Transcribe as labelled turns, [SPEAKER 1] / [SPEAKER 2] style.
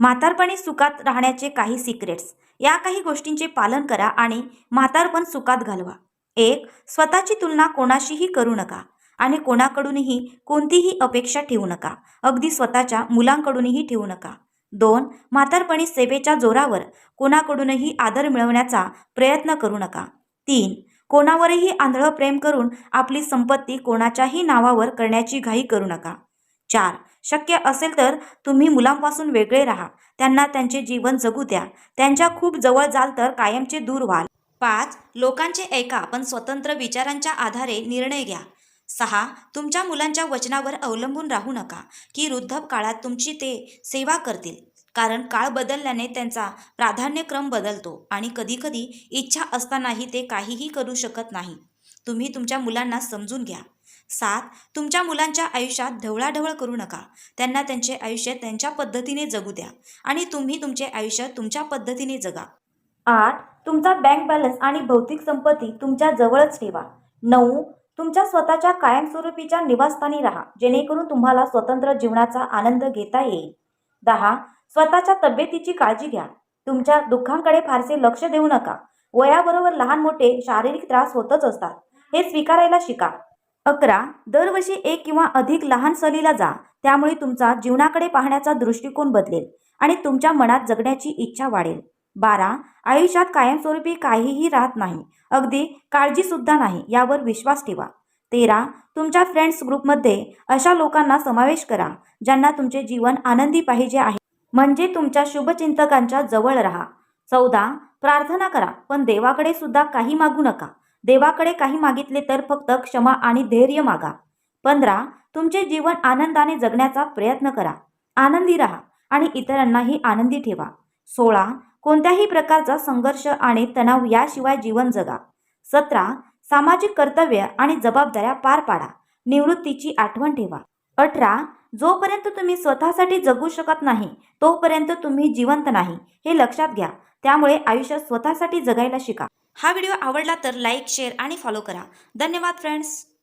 [SPEAKER 1] म्हातारपणी सुखात राहण्याचे काही सिक्रेट्स या काही गोष्टींचे पालन करा आणि म्हातारपण सुखात घालवा. एक स्वतःची तुलना कोणाशीही करू नका आणि कोणाकडूनही कोणतीही अपेक्षा ठेवू नका. अगदी स्वतःच्या मुलांकडूनही ठेवू नका. दोन म्हातारपणी सेवेच्या जोरावर कोणाकडूनही आदर मिळवण्याचा प्रयत्न करू नका. तीन कोणावरही आंधळं प्रेम करून आपली संपत्ती कोणाच्याही नावावर करण्याची घाई करू नका. चार शक्य असेल तर तुम्ही मुलांपासून वेगळे राहा. त्यांना त्यांचे जीवन जगू द्या. त्यांच्या खूप जवळ जाल तर कायमचे दूर व्हाल. पाच लोकांचे ऐका पण स्वतंत्र विचारांच्या आधारे निर्णय घ्या. सहा तुमच्या मुलांच्या वचनावर अवलंबून राहू नका की वृद्ध काळात तुमची ते सेवा करतील. कारण काळ बदलल्याने त्यांचा प्राधान्यक्रम बदलतो आणि कधीकधी इच्छा असतानाही ते काहीही करू शकत नाही. तुम्ही तुमच्या मुलांना समजून घ्या. सात तुमच्या मुलांच्या आयुष्यात ढवळाढवळ करू नका. त्यांना त्यांचे आयुष्य त्यांच्या पद्धतीने जगू द्या आणि तुम्ही तुमचे आयुष्य तुमच्या पद्धतीने जगा. आठ तुमचा बँक बॅलन्स आणि भौतिक संपत्ती तुमच्या जवळच ठेवा. नऊ तुमच्या स्वतःच्या कायमस्वरूपीच्या निवासस्थानी राहा जेणेकरून तुम्हाला स्वतंत्र जीवनाचा आनंद घेता येईल. दहा स्वतःच्या तब्येतीची काळजी घ्या. तुमच्या दुःखांकडे फारसे लक्ष देऊ नका. वयाबरोबर लहान मोठे शारीरिक त्रास होतच असतात. हे स्वीकारायला शिका. अकरा दरवर्षी एक किंवा अधिक लहान सहलीला जा. त्यामुळे तुमचा जीवनाकडे पाहण्याचा दृष्टिकोन बदलेल आणि तुमच्या मनात जगण्याची इच्छा वाढेल. बारा आयुष्यात कायमस्वरूपी काहीही राहत नाही. अगदी काळजीसुद्धा नाही यावर विश्वास ठेवा. तेरा तुमच्या फ्रेंड्स ग्रुपमध्ये अशा लोकांना समावेश करा ज्यांना तुमचे जीवन आनंदी पाहिजे आहे. म्हणजे तुमच्या शुभचिंतकांच्या जवळ राहा. चौदा प्रार्थना करा पण देवाकडे सुद्धा काही मागू नका. देवाकडे काही मागितले तर फक्त क्षमा आणि धैर्य मागा. पंधरा तुमचे जीवन आनंदाने जगण्याचा प्रयत्न करा. आनंदी राहा आणि इतरांनाही आनंदी ठेवा. सोळा कोणत्याही प्रकारचा संघर्ष आणि तणाव याशिवाय जीवन जगा. सतरा सामाजिक कर्तव्य आणि जबाबदाऱ्या पार पाडा. निवृत्तीची आठवण ठेवा. अठरा जोपर्यंत तुम्ही स्वतःसाठी जगू शकत नाही तोपर्यंत तुम्ही जिवंत नाही हे लक्षात घ्या. त्यामुळे आयुष्य स्वतःसाठी जगायला शिका. हा व्हिडिओ आवडला तर लाईक शेअर आणि फॉलो करा. धन्यवाद फ्रेंड्स.